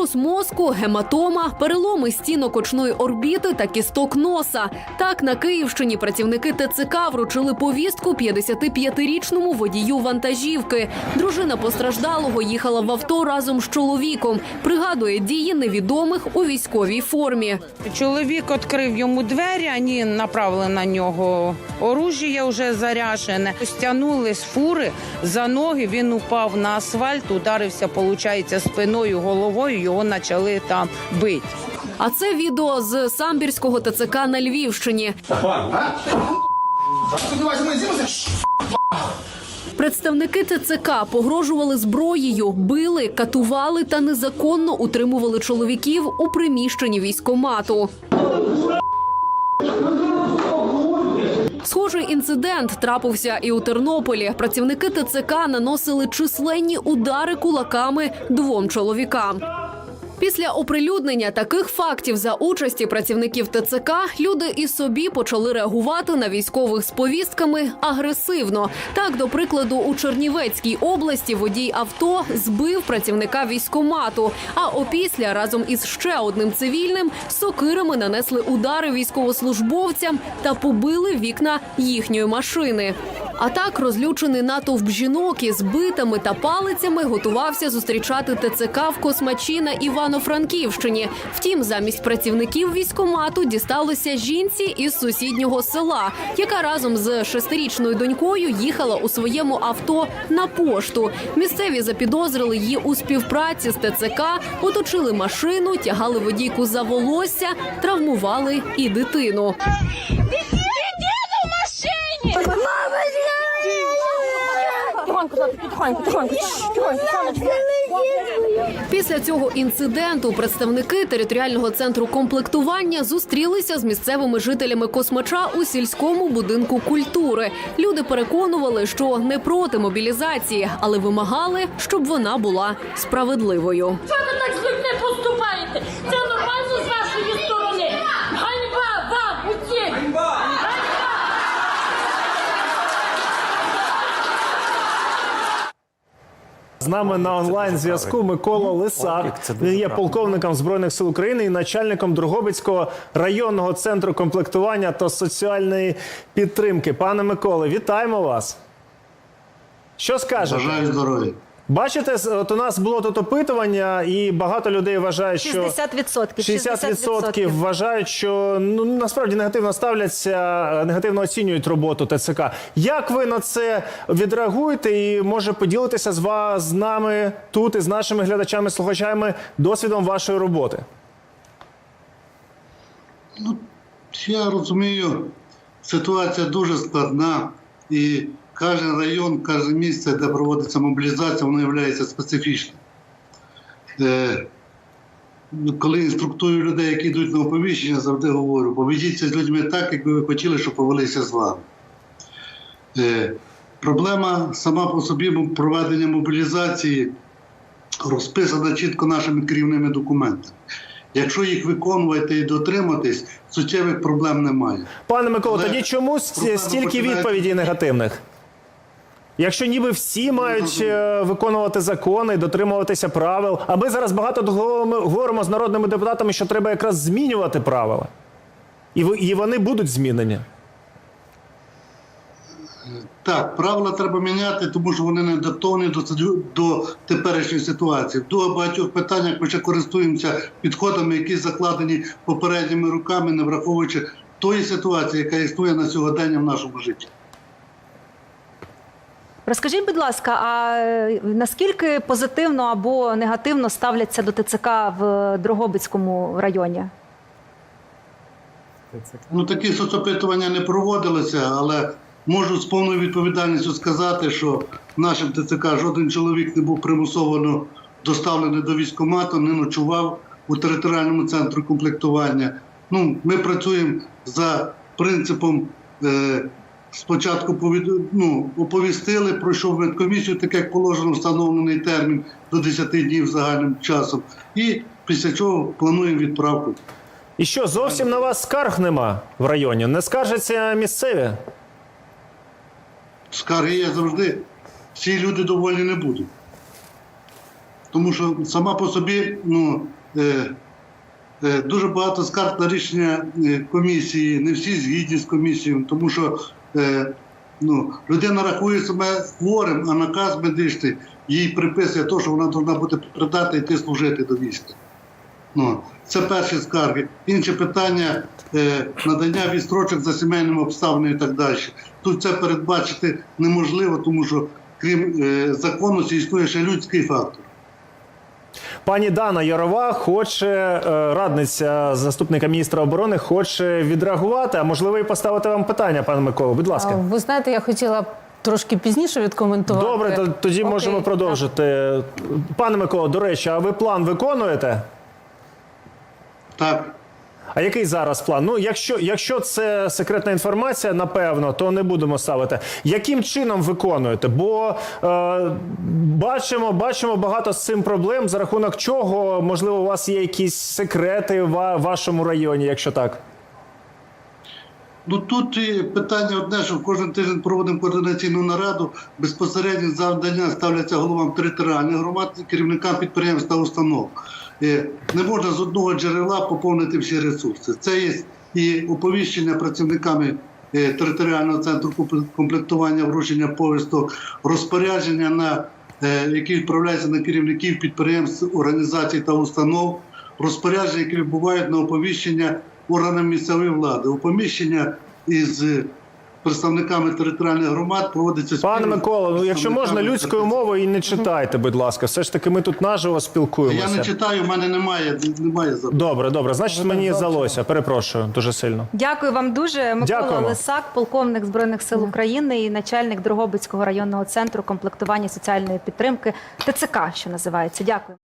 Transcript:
струс мозку, гематома, переломи стінок очної орбіти та кісток носа. Так на Київщині працівники ТЦК вручили повістку 55-річному водію вантажівки. Дружина постраждалого їхала в авто разом з чоловіком. Пригадує дії невідомих у військовій формі. Чоловік відкрив йому двері, вони направили на нього оружие вже заряжене. Стягнули з фури за ноги, він упав на асфальт, ударився, виходить, спиною, головою, його почали там бити. А це відео з самбірського ТЦК на Львівщині. Представники ТЦК погрожували зброєю, били, катували та незаконно утримували чоловіків у приміщенні військомату. Схожий інцидент трапився і у Тернополі. Працівники ТЦК наносили численні удари кулаками двом чоловікам. Після оприлюднення таких фактів за участі працівників ТЦК люди і собі почали реагувати на військових з повістками агресивно. Так, до прикладу, у Чернівецькій області водій авто збив працівника військомату. А опісля разом із ще одним цивільним сокирами нанесли удари військовослужбовцям та побили вікна їхньої машини. А так розлючений натовп жінок із битами та палицями готувався зустрічати ТЦК в Космачі на Івано-Франківщині. Втім, замість працівників військомату дісталося жінці із сусіднього села, яка разом з шестирічною донькою їхала у своєму авто на пошту. Місцеві запідозрили її у співпраці з ТЦК, оточили машину, тягали водійку за волосся, травмували і дитину. Тихонько, тихонько, тихонько, тихонько, сонечко. Після цього інциденту представники територіального центру комплектування зустрілися з місцевими жителями Космача у сільському будинку культури. Люди переконували, що не проти мобілізації, але вимагали, щоб вона була справедливою. Ви так з людьми поступаєте? Це З нами на онлайн зв'язку Микола Лисак. Він є полковником збройних сил України і начальником Другобицького районного центру комплектування та соціальної підтримки. Пане Миколе, вітаємо вас. Що скажете? Бажаю здоров'я. Бачите, от у нас було тут опитування, і багато людей вважають, що 60%. 60% вважають, що ну насправді негативно ставляться, негативно оцінюють роботу ТЦК. Як ви на це відреагуєте? І може поділитися з вас з нами тут і з нашими глядачами, слухачами досвідом вашої роботи? Я розумію, ситуація дуже складна, і кожен район, кожне місце, де проводиться мобілізація, воно є специфічним. Е, коли інструктую людей, які йдуть на оповіщення, завжди говорю, поведіться з людьми так, якби ви хотіли, щоб повелися з вами. Е, проблема сама по собі проведення мобілізації розписана чітко нашими керівними документами. Якщо їх виконувати і дотриматись, суттєвих проблем немає. Пане Миколо, тоді чому стільки відповідей негативних? Якщо ніби всі мають е, виконувати закони, дотримуватися правил, а ми зараз багато говоримо- з народними депутатами, що треба якраз змінювати правила. І вони будуть змінені. Так, правила треба міняти, тому що вони не адаптовані до, до теперішньої ситуації. В дуже багатьох питаннях ми ще користуємося підходами, які закладені попередніми роками, не враховуючи тої ситуації, яка існує на сьогодення в нашому житті. Розкажіть, будь ласка, а е, наскільки позитивно або негативно ставляться до ТЦК в Дрогобицькому районі? Ну, такі соцопитування не проводилися, але можу з повною відповідальністю сказати, що нашим ТЦК жоден чоловік не був примусово доставлений до військкомату, не ночував у територіальному центрі комплектування. Ну, ми працюємо за принципом. Е, Спочатку повід... ну, оповістили, пройшов медкомісію, так як положено встановлений термін до 10 днів загальним часом. І після чого плануємо відправку. І що, зовсім на вас скарг нема в районі? Не скаржаться місцеві? Скарги є завжди. Всі люди довольні не будуть. Тому що сама по собі ну, е, е, дуже багато скарг на рішення е, комісії, не всі згідні з комісією, тому що ну, людина рахує себе хворим, а наказ медичний їй приписує те, що вона повинна бути придатна йти служити до війська. Ну, це перші скарги. Інше питання е, надання відстрочок за сімейними обставинами і так далі. Тут це передбачити неможливо, тому що крім е, законності існує ще людський фактор. Пані Дана Ярова хоче е, радниця заступника міністра оборони, хоче відреагувати, а можливо і поставити вам питання, пане Миколо. Будь ласка. Ви знаєте, я хотіла трошки пізніше відкоментувати. Добре, то- тоді Окей, можемо так. продовжити. Пане Миколо, до речі, а ви план виконуєте? Так. А який зараз план? Ну, якщо, якщо це секретна інформація, напевно, то не будемо ставити. Яким чином виконуєте? Бо е, бачимо, бачимо багато з цим проблем, за рахунок чого, можливо, у вас є якісь секрети в вашому районі, якщо так. Ну тут питання одне, що кожен тиждень проводимо координаційну нараду. Безпосередньо завдання ставляться головам територіальних громад, керівникам підприємств та установ. Е, Не можна з одного джерела поповнити всі ресурси. Це є і оповіщення працівниками е, територіального центру комплектування вручення повісток, розпорядження на е, які відправляються на керівників підприємств, організацій та установ, розпорядження, які відбувають на оповіщення органам місцевої влади. Оповіщення із представниками територіальних громад проводиться Пане Микола, ну якщо можна людською мовою і не читайте, будь ласка. Все ж таки, ми тут наживо спілкуємося. Я не читаю, в мене немає, немає запиту. Добре, добре. Значить, мені здалося. Перепрошую дуже сильно. Дякую вам дуже. Микола Дякуємо. Лисак, полковник збройних сил України і начальник Дрогобицького районного центру комплектування соціальної підтримки ТЦК, що називається. Дякую.